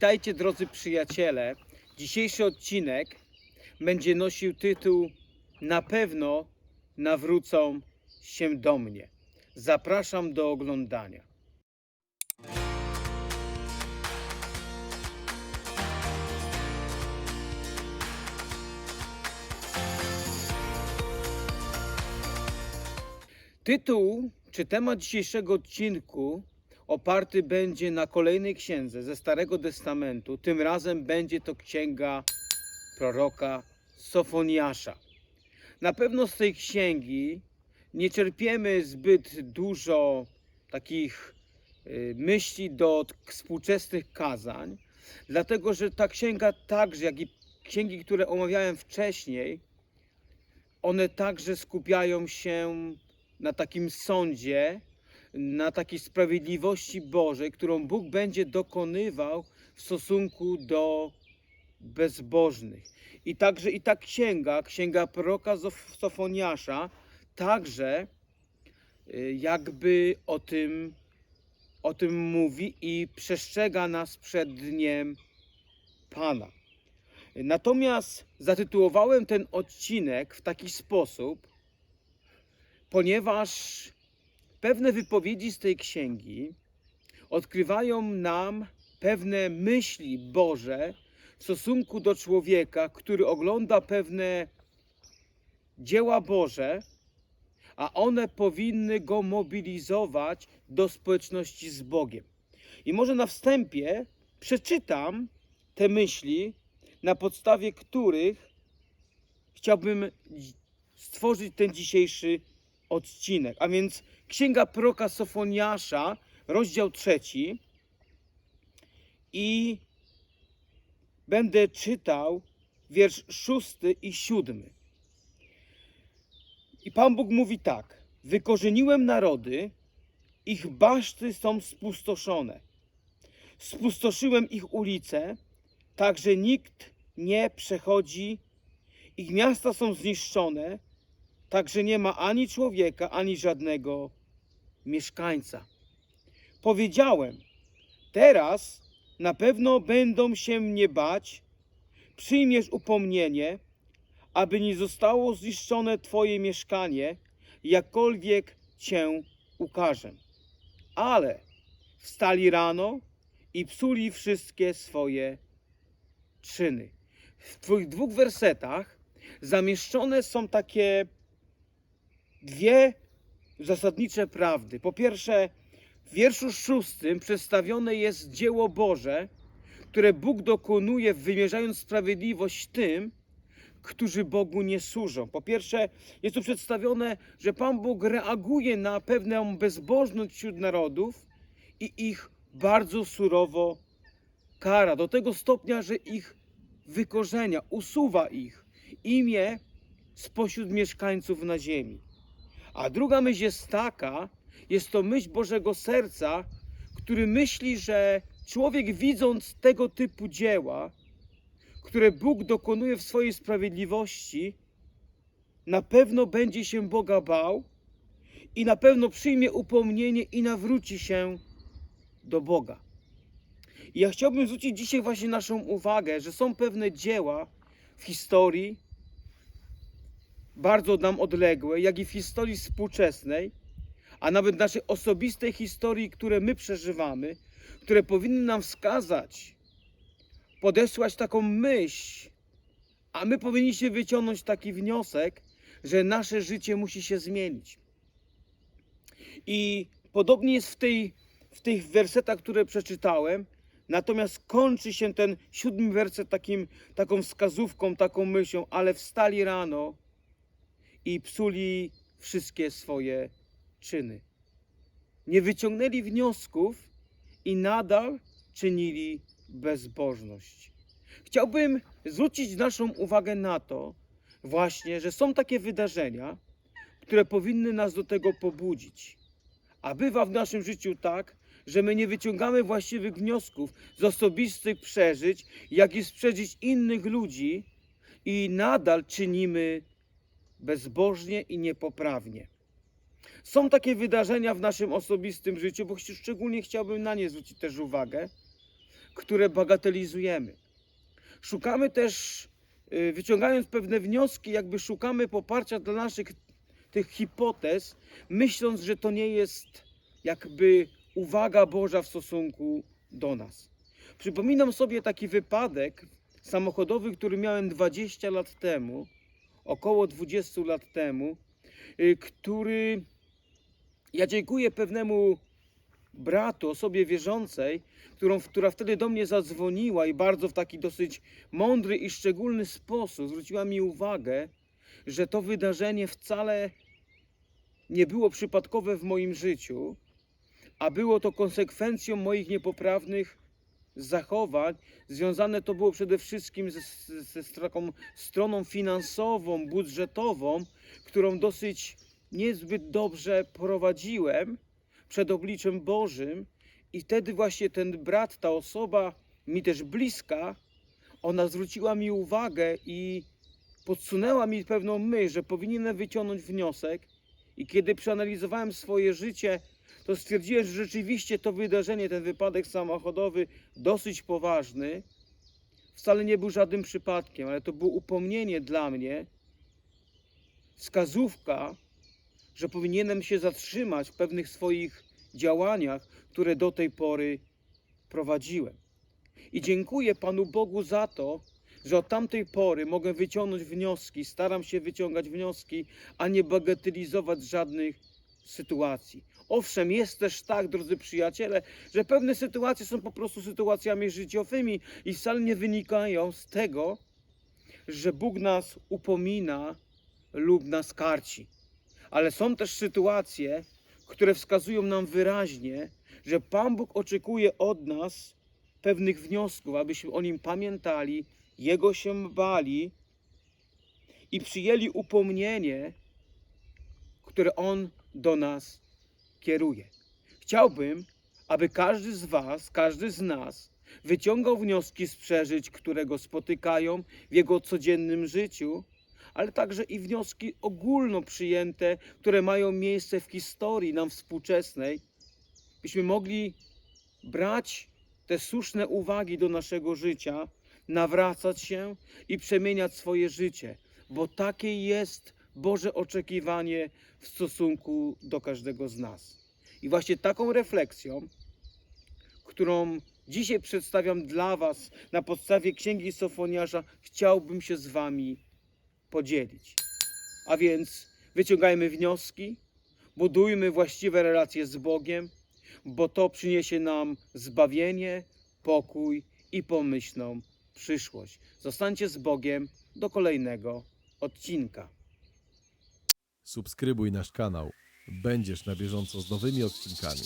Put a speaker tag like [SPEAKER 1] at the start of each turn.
[SPEAKER 1] Witajcie drodzy przyjaciele. Dzisiejszy odcinek będzie nosił tytuł Na pewno nawrócą się do mnie. Zapraszam do oglądania. Tytuł czy temat dzisiejszego odcinku oparty będzie na kolejnej księdze ze Starego Testamentu. Tym razem będzie to księga proroka Sofoniasza. Na pewno z tej księgi nie czerpiemy zbyt dużo takich y, myśli do współczesnych kazań, dlatego że ta księga także, jak i księgi, które omawiałem wcześniej, one także skupiają się na takim sądzie, na takiej sprawiedliwości Bożej, którą Bóg będzie dokonywał w stosunku do bezbożnych. I także i ta księga, księga proroka Sofoniasza, także y, jakby o tym, o tym mówi i przestrzega nas przed dniem Pana. Natomiast zatytułowałem ten odcinek w taki sposób, ponieważ pewne wypowiedzi z tej księgi odkrywają nam pewne myśli Boże w stosunku do człowieka, który ogląda pewne dzieła Boże, a one powinny go mobilizować do społeczności z Bogiem. I może na wstępie przeczytam te myśli, na podstawie których chciałbym stworzyć ten dzisiejszy odcinek. A więc Księga proroka Sofoniasza, rozdział trzeci. I będę czytał wiersz szósty i siódmy. I Pan Bóg mówi tak: Wykorzeniłem narody, ich baszty są spustoszone. Spustoszyłem ich ulice, tak że nikt nie przechodzi. Ich miasta są zniszczone, Także nie ma ani człowieka, ani żadnego mieszkańca. Powiedziałem, teraz na pewno będą się mnie bać, przyjmiesz upomnienie, aby nie zostało zniszczone Twoje mieszkanie, jakkolwiek Cię ukażę. Ale wstali rano i psuli wszystkie swoje czyny. W Twoich dwóch wersetach zamieszczone są takie dwie zasadnicze prawdy. Po pierwsze, w wierszu szóstym przedstawione jest dzieło Boże, które Bóg dokonuje, wymierzając sprawiedliwość tym, którzy Bogu nie służą. Po pierwsze, jest tu przedstawione, że Pan Bóg reaguje na pewną bezbożność wśród narodów i ich bardzo surowo kara. Do tego stopnia, że ich wykorzenia, usuwa ich imię spośród mieszkańców na ziemi. A druga myśl jest taka, jest to myśl Bożego Serca, który myśli, że człowiek widząc tego typu dzieła, które Bóg dokonuje w swojej sprawiedliwości, na pewno będzie się Boga bał i na pewno przyjmie upomnienie i nawróci się do Boga. I ja chciałbym zwrócić dzisiaj właśnie naszą uwagę, że są pewne dzieła w historii, bardzo nam odległe, jak i w historii współczesnej, a nawet naszej osobistej historii, które my przeżywamy, które powinny nam wskazać, podesłać taką myśl, a my powinniśmy wyciągnąć taki wniosek, że nasze życie musi się zmienić. I podobnie jest w, tej, w tych wersetach, które przeczytałem, natomiast kończy się ten siódmy werset takim, taką wskazówką, taką myślą, ale wstali rano i psuli wszystkie swoje czyny. Nie wyciągnęli wniosków i nadal czynili bezbożność. Chciałbym zwrócić naszą uwagę na to, właśnie, że są takie wydarzenia, które powinny nas do tego pobudzić. A bywa w naszym życiu tak, że my nie wyciągamy właściwych wniosków z osobistych przeżyć, jak i z przeżyć innych ludzi i nadal czynimy bezbożnie i niepoprawnie. Są takie wydarzenia w naszym osobistym życiu, bo szczególnie chciałbym na nie zwrócić też uwagę, które bagatelizujemy. Szukamy też, y, wyciągając pewne wnioski, jakby szukamy poparcia dla naszych tych hipotez, myśląc, że to nie jest jakby uwaga Boża w stosunku do nas. Przypominam sobie taki wypadek samochodowy, który miałem 20 lat temu, około 20 lat temu, y, który ja dziękuję pewnemu bratu, osobie wierzącej, którą, która wtedy do mnie zadzwoniła i bardzo w taki dosyć mądry i szczególny sposób zwróciła mi uwagę, że to wydarzenie wcale nie było przypadkowe w moim życiu, a było to konsekwencją moich niepoprawnych zachowań. Związane to było przede wszystkim ze, ze, taką stroną finansową, budżetową, którą dosyć niezbyt dobrze prowadziłem przed obliczem Bożym. I wtedy właśnie ten brat, ta osoba mi też bliska, ona zwróciła mi uwagę i podsunęła mi pewną myśl, że powinienem wyciągnąć wniosek. I kiedy przeanalizowałem swoje życie, to stwierdziłem, że rzeczywiście to wydarzenie, ten wypadek samochodowy, dosyć poważny, wcale nie był żadnym przypadkiem, ale to było upomnienie dla mnie, wskazówka, że powinienem się zatrzymać w pewnych swoich działaniach, które do tej pory prowadziłem. I dziękuję Panu Bogu za to, że od tamtej pory mogę wyciągnąć wnioski, staram się wyciągać wnioski, a nie bagatelizować żadnych sytuacji. Owszem, jest też tak, drodzy przyjaciele, że pewne sytuacje są po prostu sytuacjami życiowymi i wcale nie wynikają z tego, że Bóg nas upomina lub nas karci. Ale są też sytuacje, które wskazują nam wyraźnie, że Pan Bóg oczekuje od nas pewnych wniosków, abyśmy o nim pamiętali, Jego się bali i przyjęli upomnienie, które On do nas kieruje. Chciałbym, aby każdy z Was, każdy z nas wyciągał wnioski z przeżyć, które go spotykają w jego codziennym życiu, ale także i wnioski ogólno przyjęte, które mają miejsce w historii nam współczesnej, byśmy mogli brać te słuszne uwagi do naszego życia, nawracać się i przemieniać swoje życie, bo takie jest Boże oczekiwanie w stosunku do każdego z nas. I właśnie taką refleksją, którą dzisiaj przedstawiam dla Was na podstawie Księgi Sofoniarza, chciałbym się z Wami podzielić. A więc wyciągajmy wnioski, budujmy właściwe relacje z Bogiem, bo to przyniesie nam zbawienie, pokój i pomyślną przyszłość. Zostańcie z Bogiem do kolejnego odcinka.
[SPEAKER 2] Subskrybuj nasz kanał. Będziesz na bieżąco z nowymi odcinkami.